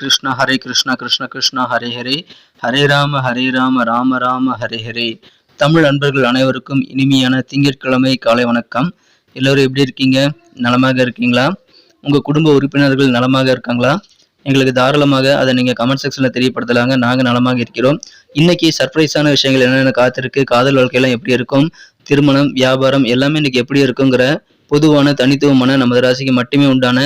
கிருஷ்ணா ஹரே கிருஷ்ணா கிருஷ்ண கிருஷ்ணா ஹரே ஹரே. ஹரே ராம ஹரே ராம ராம ராம ஹரே ஹரே. தமிழ் அன்பர்கள் அனைவருக்கும் இனிமையான திங்கட்கிழமை காலை வணக்கம். எல்லோரும் எப்படி இருக்கீங்க? நலமாக இருக்கீங்களா? உங்கள் குடும்ப உறுப்பினர்கள் நலமாக இருக்காங்களா? எங்களுக்கு தாராளமாக அதை நீங்கள் கமெண்ட் செக்ஷனில் தெரியப்படுத்தலாங்க. நாங்கள் நலமாக இருக்கிறோம். இன்னைக்கு சர்ப்ரைஸான விஷயங்கள் என்னென்ன காத்திருக்கு? காதல் வாழ்க்கையெல்லாம் எப்படி இருக்கும்? திருமணம் வியாபாரம் எல்லாமே இன்னைக்கு எப்படி இருக்குங்கிற பொதுவான தனித்துவமான நமது ராசிக்கு மட்டுமே உண்டான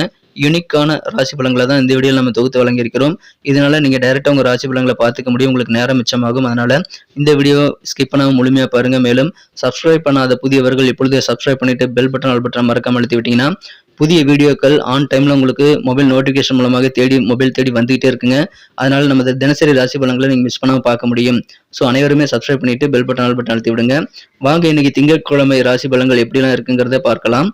யூனிக்கான ராசி பலன்களை தான் இந்த வீடியோவில் நம்ம தொகுத்து வழங்கியிருக்கிறோம். இதனால நீங்கள் டைரெக்டாக உங்கள் ராசி பலன்களை பார்த்துக்க முடியும். உங்களுக்கு நேரம் மிச்சமாகும். அதனால் இந்த வீடியோ ஸ்கிப் பண்ணாமல் முழுமையாக பாருங்கள் மேலும் சப்ஸ்கிரைப் பண்ணாத புதியவர்கள் இப்பொழுதே சப்ஸ்கிரைப் பண்ணிட்டு பெல் பட்டன் ஆல் பட்டன் மறக்காமல் அழுத்தி விட்டீங்கன்னா புதிய வீடியோக்கள் ஆன் டைமில் உங்களுக்கு மொபைல் நோட்டிஃபிகேஷன் மூலமாக தேடி மொபைல் தேடி வந்துகிட்டே இருக்குங்க. அதனால் நமது தினசரி ராசி பலன்களை நீங்கள் மிஸ் பண்ணாமல் பார்க்க முடியும். ஸோ அனைவருமே சப்ஸ்கிரைப் பண்ணிட்டு பெல் பட்டன் ஆல் பட்டன் அழுத்தி விடுங்க. வாங்க இன்னைக்கு திங்கட்கிழமை ராசி பலன்கள் எப்படிலாம் இருக்குங்கிறத பார்க்கலாம்.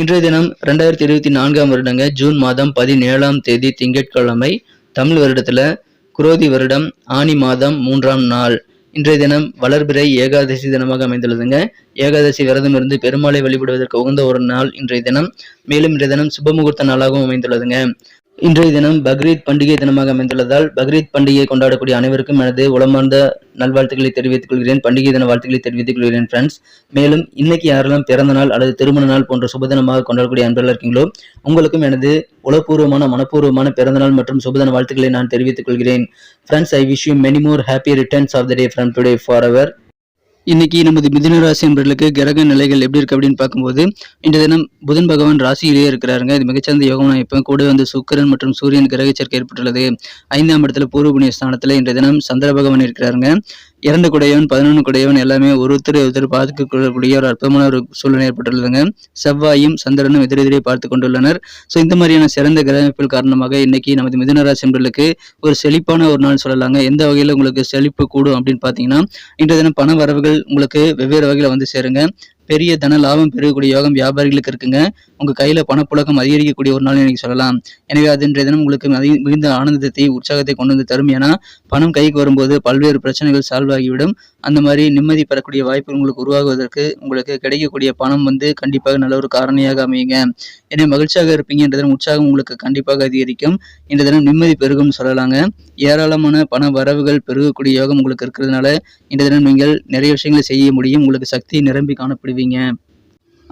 இன்றைய தினம் ரெண்டாயிரத்தி இருபத்தி நான்காம் வருடங்க ஜூன் மாதம் பதினேழாம் தேதி திங்கட்கிழமை தமிழ் வருடத்துல குரோதி வருடம் ஆனி மாதம் மூன்றாம் நாள். இன்றைய தினம் வளர்பிறை ஏகாதசி தினமாக அமைந்துள்ளதுங்க. ஏகாதசி விரதம் இருந்து பெருமாளை வழிபடுவதற்கு உகந்த ஒரு நாள் இன்றைய தினம். மேலும் இன்றைய தினம் சுபமுகூர்த்த நாளாகவும் அமைந்துள்ளதுங்க. இன்றைய தினம் பக்ரீத் பண்டிகை தினமாக அமைந்துள்ளதால் பக்ரீத் பண்டிகையை கொண்டாடக்கூடிய அனைவருக்கும் எனது உளமார்ந்த நல்வாழ்த்துக்களை தெரிவித்துக் கொள்கிறேன். பண்டிகை தின வாழ்த்துக்களை தெரிவித்துக் கொள்கிறேன் ஃப்ரெண்ட்ஸ் மேலும் இன்னைக்கு யாரெல்லாம் பிறந்த நாள் அல்லது திருமண நாள் போன்ற சுபதினமாக கொண்டாடக்கூடிய அன்பர்கள் இருக்கீங்களோ உங்களுக்கும் எனது உளப்பூர்வமான மனப்பூர்வமான பிறந்தநாள் மற்றும் சுபதின வாழ்த்துக்களை நான் தெரிவித்துக் கொள்கிறேன். Friends I wish you many more happy returns of the day from today for our இன்னைக்கு நமது மிதுன ராசி என்பர்களுக்கு கிரக நிலைகள் எப்படி இருக்கு அப்படின்னு பார்க்கும்போது இந்த தினம் புதன் பகவான் ராசியிலேயே இருக்கிறாருங்க. இது மிகச்சிறந்த யோகம் இப்போ கூட வந்து சுக்கிரன் மற்றும் சூரியன் கிரக சேர்க்கை ஏற்பட்டுள்ளது. ஐந்தாம் இடத்துல பூர்வ புண்ணிய ஸ்தானத்துல இன்றைய தினம் சந்திர பகவான் இருக்கிறாருங்க. இரண்டு குடையவன் பதினொன்று குடையவன் எல்லாமே ஒருத்தர் ஒருத்தர் பார்த்து கொள்ளக்கூடிய ஒரு அற்புதமான ஒரு சூழ்நிலை ஏற்பட்டுள்ளதுங்க. செவ்வாயும் சந்திரனும் எதிரெதிரே பார்த்து கொண்டுள்ளனர். ஸோ இந்த மாதிரியான சிறந்த கிரகமைப்பில் காரணமாக இன்னைக்கு நமது மிதுனராசி என்பர்களுக்கு ஒரு செழிப்பான ஒரு நாள் சொல்லலாங்க. எந்த வகையில் உங்களுக்கு செழிப்பு கூடும் அப்படின்னு பார்த்தீங்கன்னா இன்றைய தினம் பண வரவுகள் உங்களுக்கு வெவ்வேறு வகையில் வந்து சேருங்க. பெரிய தன லாபம் பெறக்கூடிய யோகம் வியாபாரிகளுக்கு இருக்குங்க. உங்க கையில பணப்புழக்கம் அதிகரிக்கக்கூடிய ஒரு நாள் எனக்கு சொல்லலாம். எனவே அது இன்றைய தினம் உங்களுக்கு மிகுந்த ஆனந்தத்தை உற்சாகத்தை கொண்டு வந்து தரும். ஏன்னா பணம் கைக்கு வரும்போது பல்வேறு பிரச்சனைகள் சால்வ் ஆகிவிடும். அந்த மாதிரி நிம்மதி பெறக்கூடிய வாய்ப்பு உங்களுக்கு உருவாகுவதற்கு உங்களுக்கு கிடைக்கக்கூடிய பணம் வந்து கண்டிப்பாக நல்ல ஒரு காரணியாக அமையுங்க. எனவே மகிழ்ச்சியாக இருப்பீங்க என்ற தினம் உற்சாகம் உங்களுக்கு கண்டிப்பாக அதிகரிக்கும். இந்த தினம் நிம்மதி பெருகும்னு சொல்லலாங்க. ஏராளமான பண வரவுகள் பெருகக்கூடிய யோகம் உங்களுக்கு இருக்கிறதுனால இந்த தினம் நீங்கள் நிறைய விஷயங்களை செய்ய முடியும். உங்களுக்கு சக்தி நிரம்பி காணப்படுவீங்க.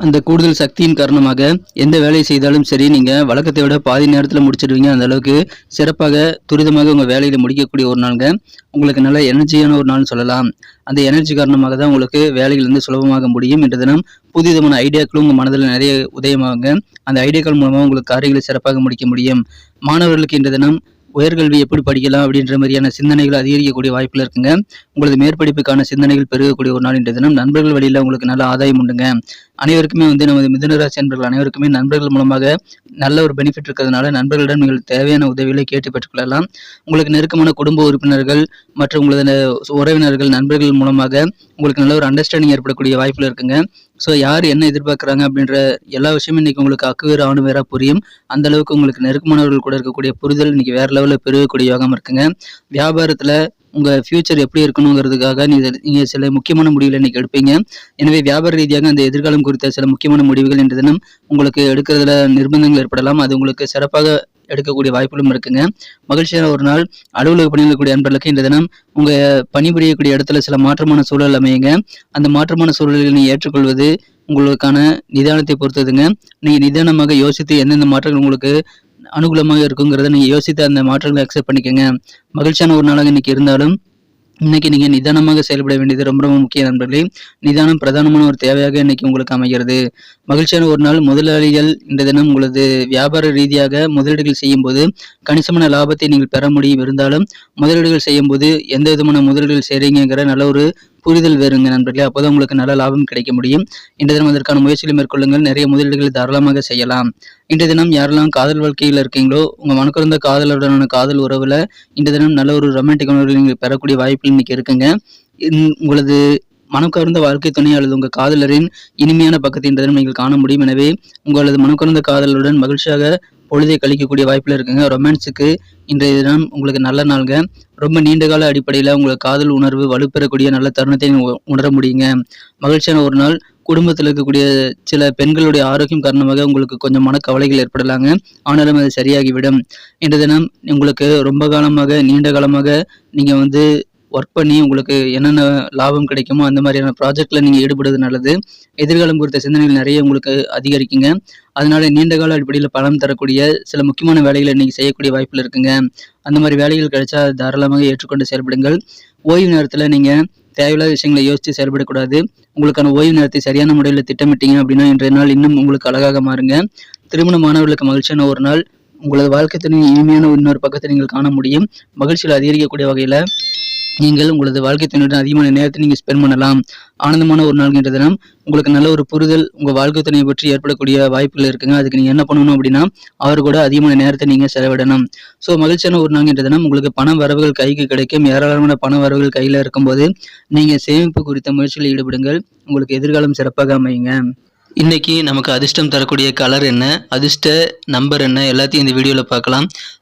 அந்த கூடுதல் சக்தியின் காரணமாக எந்த வேலையை செய்தாலும் சரி நீங்கள் வழக்கத்தை விட பாதி நேரத்தில் முடிச்சிடுவீங்க. அந்த அளவுக்கு சிறப்பாக துரிதமாக உங்கள் வேலையில் முடிக்கக்கூடிய ஒரு நாளுங்க. உங்களுக்கு நல்ல எனர்ஜியான ஒரு நாள்னு சொல்லலாம். அந்த எனர்ஜி காரணமாக தான் உங்களுக்கு வேலைகள் வந்து சுலபமாக முடியும். என்ற தினம் புதுவிதமான ஐடியாக்களும் உங்கள் மனதில் நிறைய உதயமாகுங்க. அந்த ஐடியாக்கள் மூலமாக உங்களுக்கு காரியங்களை சிறப்பாக முடிக்க முடியும். மாணவர்களுக்கு இன்ற தினம் உயர்கல்வி எப்படி படிக்கலாம் அப்படின்ற மாதிரியான சிந்தனைகள் அதிகரிக்கக்கூடிய வாய்ப்பில் இருக்குங்க. உங்களது மேற்படிப்புக்கான சிந்தனைகள் பெருகக்கூடிய ஒரு நாள் இன்றைய தினம். நண்பர்கள் வழியில் உங்களுக்கு நல்ல ஆதாயம் உண்டுங்க. அனைவருக்குமே வந்து நமது மிதுனராசி நண்பர்கள் அனைவருக்குமே நண்பர்கள் மூலமாக நல்ல ஒரு பெனிஃபிட் இருக்கிறதுனால நண்பர்களிடம் நீங்கள் தேவையான உதவிகளை கேட்டு பெற்றுக்கொள்ளலாம். உங்களுக்கு நெருக்கமான குடும்ப உறுப்பினர்கள் மற்றும் உங்களது உறவினர்கள் நண்பர்கள் மூலமாக உங்களுக்கு நல்ல ஒரு அண்டர்ஸ்டாண்டிங் ஏற்படக்கூடிய வாய்ப்பில் இருக்குங்க. ஸோ யார் என்ன எதிர்பார்க்குறாங்க அப்படின்ற எல்லா விஷயமும் இன்னைக்கு உங்களுக்கு அக்கு ஆணுவேராக புரியும். அந்த அளவுக்கு உங்களுக்கு நெருக்கமானவர்கள் கூட இருக்கக்கூடிய புரிதல் இன்னைக்கு வேற லெவல் லெவலில் பெருகக்கூடிய யோகம் இருக்குங்க? வியாபாரத்தில் உங்கள் ஃபியூச்சர் எப்படி இருக்கணுங்கிறதுக்காக நீங்கள் நீங்கள் சில முக்கியமான முடிவுகளை இன்றைக்கி எடுப்பீங்க. எனவே வியாபார ரீதியாக அந்த எதிர்காலம் குறித்த சில முக்கியமான முடிவுகள் என்ற தினம் உங்களுக்கு எடுக்கிறதுல நிர்பந்தங்கள் ஏற்படலாம். அது உங்களுக்கு சிறப்பாக எடுக்கக்கூடிய வாய்ப்புகளும் இருக்குங்க. மகிழ்ச்சியான ஒரு நாள். அலுவலக பணியில் அன்பர்களுக்கு இந்த தினம் உங்க பணிபுரியக்கூடிய இடத்துல சில மாற்றமான சூழல் அமையுங்க. அந்த மாற்றமான சூழல்களை நீ ஏற்றுக்கொள்வது உங்களுக்கான நிதானத்தை பொறுத்ததுங்க. நீங்கள் நிதானமாக யோசித்து எந்தெந்த மாற்றங்கள் உங்களுக்கு அனுகூலமாக இருக்குங்கிறத நீங்க யோசித்து அந்த மாற்றங்களை அக்செப்ட் பண்ணிக்கோங்க. மகிழ்ச்சியான ஒரு நாளாக இன்னைக்கு இருந்தாலும் இன்னைக்கு நீங்கள் நிதானமாக செயல்பட வேண்டியது ரொம்ப ரொம்ப முக்கிய நண்பர்களே. நிதானம் பிரதானமான ஒரு தேவையாக இன்னைக்கு உங்களுக்கு அமைகிறது. மகிழ்ச்சியான ஒரு நாள் முதலாளிகள் இந்த தினம் உங்களது வியாபார ரீதியாக முதலீடுகள் செய்யும் போது கணிசமான லாபத்தை நீங்கள் பெற முடியும். இருந்தாலும் முதலீடுகள் செய்யும் போது எந்த விதமான முதலீடுகள் செய்கிறீங்கிற நல்ல ஒரு புரிதல் வேறுங்க நண்பர்களே. அப்போதான் உங்களுக்கு நல்ல லாபம் கிடைக்க முடியும். இன்றைய தினம் அதற்கான முயற்சிகளை மேற்கொள்ளுங்கள். நிறைய முதலீடுகளை தாராளமாக செய்யலாம். இன்றைய தினம் யாரெல்லாம் காதல் வாழ்க்கையில் இருக்கீங்களோ உங்க மனக்குறந்த காதலருடனான காதல் உறவுல இன்றைய தினம் நல்ல ஒரு ரொமான்டிக் நீங்கள் பெறக்கூடிய வாய்ப்பு இன்னைக்கு இருக்குங்க. உங்களது மனக்கருந்த வாழ்க்கை துணை அல்லது உங்கள் காதலரின் இனிமையான பக்கத்தின் தினம் நீங்கள் காண முடியும். எனவே உங்களது மனக்கருந்த காதலுடன் மகிழ்ச்சியாக பொழுதை கழிக்கக்கூடிய வாய்ப்பில் இருக்குங்க. ரொமான்ஸுக்கு இன்றைய தினம் உங்களுக்கு நல்ல நாள்ங்க. ரொம்ப நீண்ட கால அடிப்படையில் உங்களுக்கு காதல் உணர்வு வலுப்பெறக்கூடிய நல்ல தருணத்தை உணர முடியுங்க. மகிழ்ச்சியான ஒரு நாள். குடும்பத்தில் இருக்கக்கூடிய சில பெண்களுடைய ஆரோக்கியம் காரணமாக உங்களுக்கு கொஞ்சம் மனக்கவலைகள் ஏற்படலாங்க. ஆனாலும் அது சரியாகிவிடும். இன்றைய தினம் உங்களுக்கு ரொம்ப காலமாக நீண்ட காலமாக நீங்கள் வந்து ஒர்க் பண்ணி உங்களுக்கு என்னென்ன லாபம் கிடைக்குமோ அந்த மாதிரியான ப்ராஜெக்டில் நீங்கள் ஈடுபடுவது நல்லது. எதிர்காலம் குறித்த சிந்தனைகள் நிறைய உங்களுக்கு அதிகரிக்குங்க. அதனால நீண்ட கால அடிப்படையில் பணம் தரக்கூடிய சில முக்கியமான வேலைகளை நீங்கள் செய்யக்கூடிய வாய்ப்பில் இருக்குங்க. அந்த மாதிரி வேலைகள் கிடைச்சா தாராளமாக ஏற்றுக்கொண்டு செயல்படுங்கள். ஓய்வு நேரத்தில் நீங்கள் தேவையில்லாத விஷயங்களை யோசித்து செயல்படக்கூடாது. உங்களுக்கான ஓய்வு நேரத்தை சரியான முறையில் திட்டமிட்டீங்க அப்படின்னா இன்றைய நாள் இன்னும் உங்களுக்கு அழகாக மாறுங்க. திருமணமானவர்களுக்கு மகிழ்ச்சியான ஒரு நாள். உங்களது வாழ்க்கை துணை இனிமையான இன்னொரு பக்கத்தை நீங்கள் காண முடியும். மகிழ்ச்சியில் அதிகரிக்கக்கூடிய வகையில் நீங்கள் உங்களது வாழ்க்கை துணையுடன் அதிகமான நேரத்தை நீங்கள் ஸ்பெண்ட் பண்ணலாம். ஆனந்தமான ஒரு நாள்கின்ற தினம். உங்களுக்கு நல்ல ஒரு புரிதல் உங்கள் வாழ்க்கை துணையை பற்றி ஏற்படக்கூடிய வாய்ப்புகள் இருக்குங்க. அதுக்கு நீங்கள் என்ன பண்ணணும் அப்படின்னா அவர் கூட அதிகமான நேரத்தை நீங்கள் செலவிடணும். ஸோ மகிழ்ச்சியான ஒரு நாள்கின்ற தினம். உங்களுக்கு பண வரவுகள் கைக்கு கிடைக்கும். ஏராளமான பண வரவுகள் கையில் இருக்கும்போது நீங்கள் சேமிப்பு குறித்த முயற்சியில் ஈடுபடுங்கள். உங்களுக்கு எதிர்காலம் சிறப்பாக அமையுங்க. இன்னைக்கு நமக்கு அதிர்ஷ்டம் தரக்கூடிய கலர் என்ன? அதிர்ஷ்ட நம்பர் என்ன? எல்லாத்தையும் இந்த வீடியோவில் பார்க்கலாம்.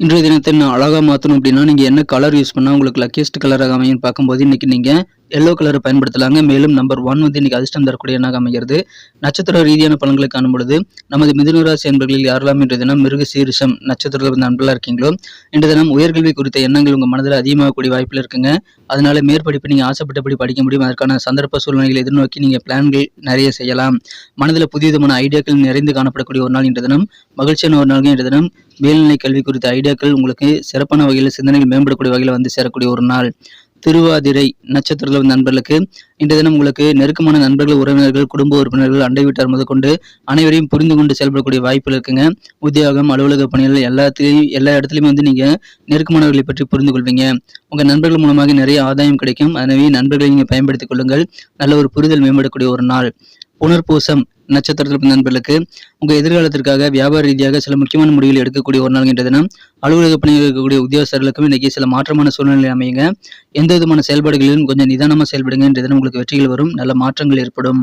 இன்றைய தினத்தை நான் அழகாக மாற்றணும் அப்படின்னா நீங்கள் என்ன கலர் யூஸ் பண்ணால் உங்களுக்கு லக்கியஸ்ட் கலராக அமையும் பார்க்கும்போது இன்றைக்கி நீங்கள் எல்லோ கலரை பயன்படுத்தலாங்க. மேலும் நம்பர் ஒன் வந்து இன்றைக்கி அதிர்ஷ்டம் தரக்கூடிய எண்ணாக அமைகிறது? நட்சத்திர ரீதியான பலன்களை காணும் பொழுது நமது மிதுனராசி என்பர்களில் யாரெல்லாம் இன்றைய தினம் மிருக சீரிஷம் நட்சத்திரத்தில் வந்து நண்பர்களாக இருக்கீங்களோ இன்றைய தினம் உயர்கல்வி குறித்த எண்ணங்கள் உங்கள் மனதில் அதிகமாகக்கூடிய வாய்ப்பில் இருக்குங்க. அதனால மேற்படிப்பு நீங்கள் ஆசைப்பட்டபடி படிக்க முடியும். அதற்கான சந்தர்ப்ப சூழ்நிலைகளை எதிர்நோக்கி நீங்கள் பிளான்கள் நிறைய செய்யலாம். மனதில் புதிய விதமான ஐடியாக்கள் நிறைந்து காணப்படக்கூடிய ஒரு நாள் இன்றைய தினம். மகிழ்ச்சியான ஒரு நாள் இன்றைய தினம். மேல்நிலை கல்வி குறித்த ஐடியாக்கள் உங்களுக்கு சிறப்பான வகையில் சிந்தனைகள் மேம்படக்கூடிய வகையில் வந்து சேரக்கூடிய ஒரு நாள். திருவாதிரை நட்சத்திரத்தில் நண்பர்களுக்கு இன்றைய தினம் உங்களுக்கு நெருக்கமான நண்பர்கள் உறவினர்கள் குடும்ப உறுப்பினர்கள் அண்டை வீட்டார் முதற்கொண்டு அனைவரையும் புரிந்து கொண்டு செயல்படக்கூடிய வாய்ப்புகள் இருக்குங்க. உத்தியோகம் அலுவலக பணிகள் எல்லாத்திலையும் எல்லா இடத்துலையுமே வந்து நீங்கள் நெருக்கமானவர்களை பற்றி புரிந்து கொள்வீங்க. உங்கள் நண்பர்கள் மூலமாக நிறைய ஆதாயம் கிடைக்கும். எனவே நண்பர்களை நீங்கள் பயன்படுத்திக் கொள்ளுங்கள். நல்ல ஒரு புரிதல் மேம்படக்கூடிய ஒரு நாள். புனர்பூசம் நட்சத்திரத்தில் நண்பர்களுக்கு உங்கள் எதிர்காலத்திற்காக வியாபார ரீதியாக சில முக்கியமான முடிவுகள் எடுக்கக்கூடிய ஒரு நாள் என்ற தினம் அலுவலக பணியில் இருக்கக்கூடிய உத்தியோகஸ்தர்களுக்கும் இன்றைக்கி சில மாற்றமான சூழ்நிலை அமையுங்க. எந்த விதமான செயல்பாடுகளிலும் கொஞ்சம் நிதானமாக செயல்படுங்க என்ற தினம் உங்களுக்கு வெற்றிகள் வரும் நல்ல மாற்றங்கள் ஏற்படும்.